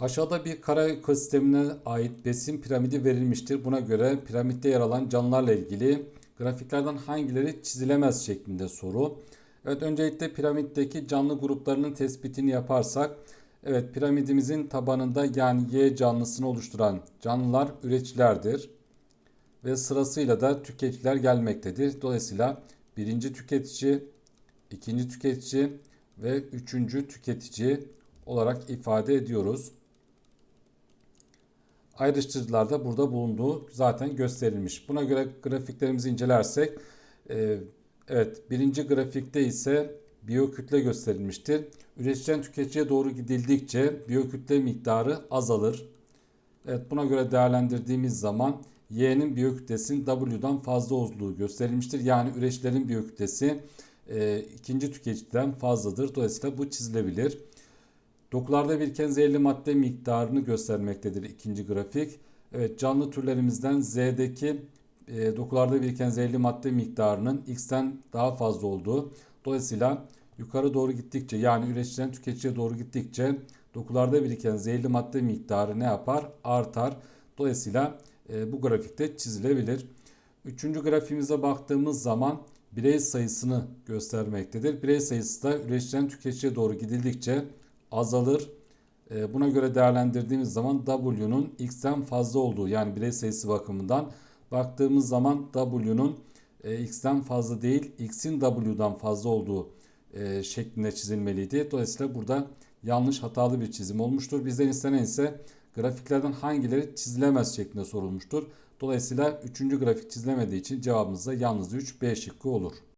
Aşağıda bir kara ekosistemine ait besin piramidi verilmiştir. Buna göre piramitte yer alan canlılarla ilgili grafiklerden hangileri çizilemez şeklinde soru. Evet öncelikle piramitteki canlı gruplarının tespitini yaparsak evet piramidimizin tabanında yani Y canlısını oluşturan canlılar üreticilerdir. Ve sırasıyla da tüketiciler gelmektedir. Dolayısıyla birinci tüketici, ikinci tüketici ve üçüncü tüketici olarak ifade ediyoruz ayrıştırıcılar da burada bulunduğu zaten gösterilmiş. Buna göre grafiklerimizi incelersek e, evet birinci grafikte ise biyokütle gösterilmiştir. Üreticiden tüketiciye doğru gidildikçe biyokütle miktarı azalır. Evet buna göre değerlendirdiğimiz zaman Y'nin biyokütlesinin W'dan fazla olduğu gösterilmiştir. Yani üreticilerin biyokütlesi e, ikinci tüketiciden fazladır. Dolayısıyla bu çizilebilir. Dokularda biriken zehirli madde miktarını göstermektedir ikinci grafik. Evet canlı türlerimizden Z'deki e, dokularda biriken zehirli madde miktarının X'ten daha fazla olduğu. Dolayısıyla yukarı doğru gittikçe yani üreticiden tüketiciye doğru gittikçe dokularda biriken zehirli madde miktarı ne yapar? Artar. Dolayısıyla e, bu grafikte çizilebilir. Üçüncü grafiğimize baktığımız zaman birey sayısını göstermektedir. Birey sayısı da üreticiden tüketiciye doğru gidildikçe azalır. E, buna göre değerlendirdiğimiz zaman W'nun X'ten fazla olduğu yani birey sayısı bakımından baktığımız zaman W'nun e, X'ten fazla değil X'in W'dan fazla olduğu e, şeklinde çizilmeliydi. Dolayısıyla burada yanlış hatalı bir çizim olmuştur. Bizden istenen ise grafiklerden hangileri çizilemez şeklinde sorulmuştur. Dolayısıyla 3. grafik çizilemediği için cevabımız da yalnız 3 B şıkkı olur.